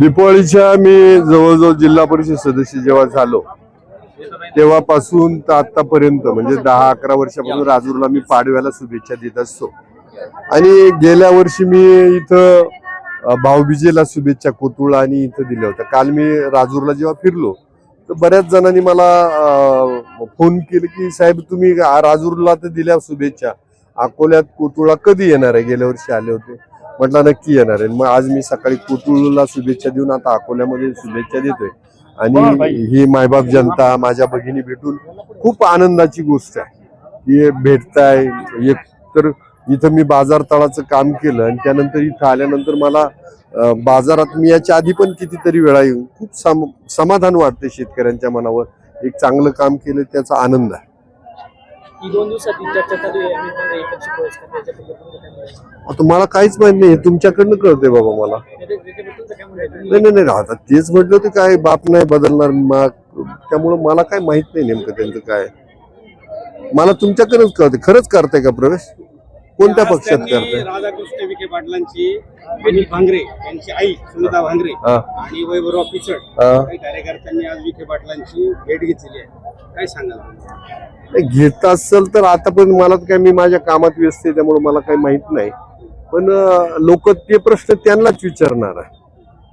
दिपाळीच्या मी जवळजवळ जिल्हा परिषद सदस्य जेव्हा झालो तेव्हापासून तर आतापर्यंत म्हणजे दहा अकरा वर्षापासून राजूरला मी पाडव्याला शुभेच्छा देत असतो. आणि गेल्या वर्षी मी इथं भाऊबीजेला शुभेच्छा कोतुळ आणि इथं दिल्या होत्या. काल मी राजूरला जेव्हा फिरलो तर बऱ्याच जणांनी मला फोन केले की साहेब तुम्ही राजूरला तर दिल्या शुभेच्छा. अकोल्यात कोतुळा कधी येणार आहे? गेल्या वर्षी आले होते. म्हटलं नक्की येणार आहे. मग आज मी सकाळी कोतुळला शुभेच्छा देऊन आता अकोल्यामध्ये शुभेच्छा देतोय. आणि ही मायबाप जनता माझ्या भगिनी भेटून खूप आनंदाची गोष्ट आहे. की भेटताय एक तर इथं मी बाजार तळाचं काम केलं आणि त्यानंतर इथं आल्यानंतर मला बाजारात मी याच्या आधी पण कितीतरी वेळा येऊन खूप सम समाधान वाटते शेतकऱ्यांच्या मनावर. एक चांगलं काम केलं त्याचा आनंद आहे. ही दोन दिवसाची चर्चा चालू आहे आणि पण एकच पुरस्कार त्याच्याबद्दल तुमचं काय म्हणणं आहे? आता मला काहीच माहीत नाही तुमच्याकडनं कळतंय बाबा मला काय? नाही नाही नाही आता तेच म्हटलं होते काय बाप नाही बदलणार त्यामुळं मला काय माहीत नाही नेमकं त्यांचं काय मला तुमच्याकडेच कळते खरंच करताय का प्रवेश कोणत्या पक्षात करताय? राधाकृष्ण विखे पाटलांची अनिल भांगरे यांची आई सुनीता भांगरे. आणि वैभवराव पिचड. काही कार्यकर्त्यांनी आज विखे पाटलांची भेट घेतलेली आहे. काय सांगाल? घेत असेल तर आता पण मला काय मी माझ्या कामात व्यस्त आहे त्यामुळे मला काही माहीत नाही. पण लोक ते प्रश्न त्यांनाच विचारणार आहे.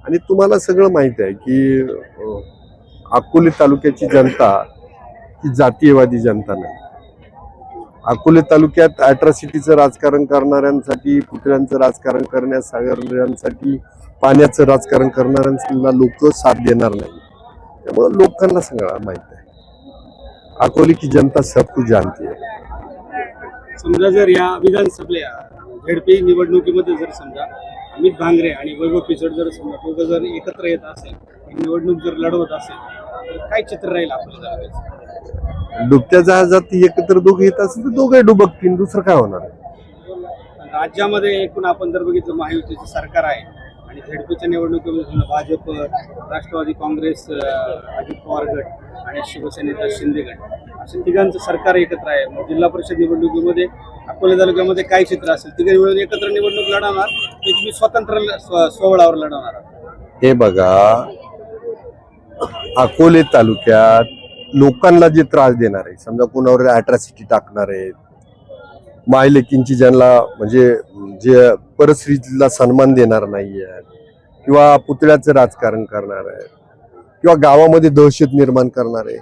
आणि तुम्हाला सगळं माहीत आहे की अकोले तालुक्याची जनता ही जातीयवादी जनता नाही. अकोले तालुक्यात अॅट्रॉसिटीचं राजकारण करणाऱ्यांसाठी पुतळ्यांचं राजकारण करण्यासाठी पाण्याचं राजकारण करणाऱ्यांना लोक साथ देणार नाही. त्यामुळे लोकांना सगळं माहीत आहे. अकोले की जनता सब कुछ जाणते समजा जर या विधानसभेला झेडपी निवडणुकीमध्ये जर समजा अमित भांगरे आणि वैभव पिचड जर समजा दोघं जर एकत्र येत असेल निवडणूक जर लढवत असेल काय चित्र राहील आपल्या तालुक्याचं? डुबत्या जहाजात एकत्र दोघे येत असेल तर दोघे डुबकतील दुसरं काय होणार राज्यामध्ये एकूण आपण जर बघितलं महायुतीचं सरकार आहे आणि झेडपीच्या निवडणुकीमध्ये भाजप राष्ट्रवादी काँग्रेस अजित पवार गट आणि शिवसेनेचा शिंदे गट असे तिघांचं सरकार एकत्र आहे मग जिल्हा परिषद निवडणुकीमध्ये अकोले तालुक्यामध्ये काय चित्र असेल तिघे मिळून एकत्र निवडणूक लढवणार की तुम्ही स्वतंत्र स्वबळावर लढवणार? हे बघा अकोले तालुक्यात लोकांना जे त्रास देणार आहे समजा कोणावर अॅट्रॉसिटी टाकणार आहेत मायलेकींची ज्यांना म्हणजे जे परस्त्रीला सन्मान देणार नाही आहेत किंवा पुतळ्याचं राजकारण करणार आहे किंवा गावामध्ये दहशत निर्माण करणार आहे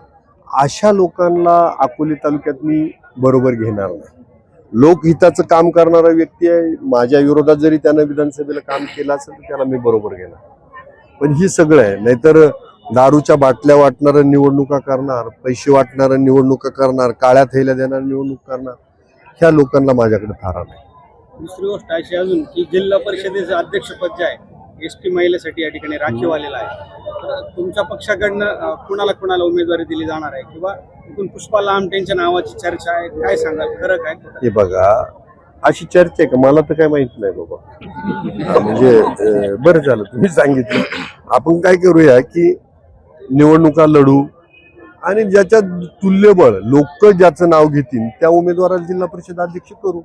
अशा लोकांना अकोले तालुक्यात मी बरोबर घेणार नाही. लोकहिताचं काम करणारा व्यक्ती आहे माझ्या विरोधात जरी त्यानं विधानसभेला काम केलं असेल तर त्याला मी बरोबर घेणार. पण ही सगळं आहे. नाहीतर दारूच्या बाटल्या वाटणाऱ्या निवडणुका करणार पैसे वाटणाऱ्या निवडणुका करणार काळ्या थैल्या देणाऱ्या निवडणूक करणार ह्या लोकांना माझ्याकडे थारा नाही. दुसरी गोष्ट अशी अजून की जिल्हा परिषदेचं अध्यक्षपद जे आहे एस टी महिलेसाठी या ठिकाणी राखीव आलेलं आहे. तर तुमच्या पक्षाकडनं कुणाला कुणाला उमेदवारी दिली जाणार आहे? किंवा एकूण पुष्पा लामटेंच्या नावाची चर्चा आहे काय सांगाल? खरं काय? हे बघा अशी चर्चा आहे का? मला तर काय माहीत नाही बाबा. म्हणजे बरं झालं तुम्ही सांगितलं. आपण काय करूया की निवडणुका लढू आणि ज्याच्यात तुल्यबळ लोक ज्याचं नाव घेतील त्या उमेदवाराला जिल्हा परिषद अध्यक्ष करू.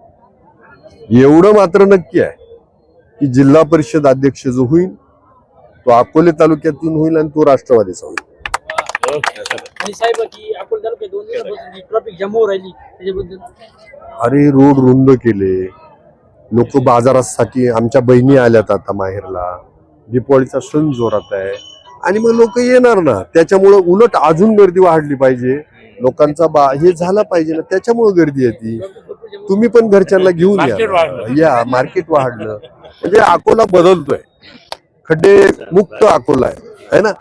एवढं मात्र नक्की आहे की जिल्हा परिषद अध्यक्ष जो होईल तो अकोले तालुक्यातून होईल आणि तो राष्ट्रवादीचा होईल. अरे रोड रुंद केले. लोक बाजारासाठी आमच्या बहिणी आल्यात आता माहेरला. दिपावळीचा सण जोरात आहे. आणि मग लोक येणार ना. त्याच्यामुळं उलट अजून गर्दी वाढली पाहिजे. लोकांचा बा हे झालं पाहिजे ना त्याच्यामुळं गर्दी येते तुम्ही पण घरच्यांना घेऊन या. या मार्केट वाढलं. म्हणजे अकोला बदलतोय. खड्डे मुक्त अकोला आहे. है ना?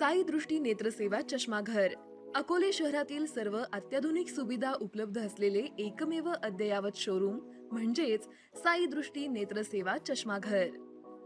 साई दृष्टी नेत्रसेवा चष्माघर. अकोले शहरातील सर्व अत्याधुनिक सुविधा उपलब्ध असलेले एकमेव अद्ययावत शोरूम म्हणजेच साई दृष्टी नेत्रसेवा चष्माघर.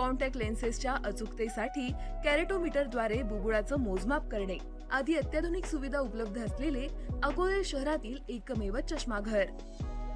कॉन्टॅक्ट लेन्सेसच्या अचूकतेसाठी कॅरेटोमीटरद्वारे बुबुळाचं मोजमाप करणे. आदी अत्याधुनिक सुविधा उपलब्ध असलेले अकोले शहरातील एकमेव चष्माघर.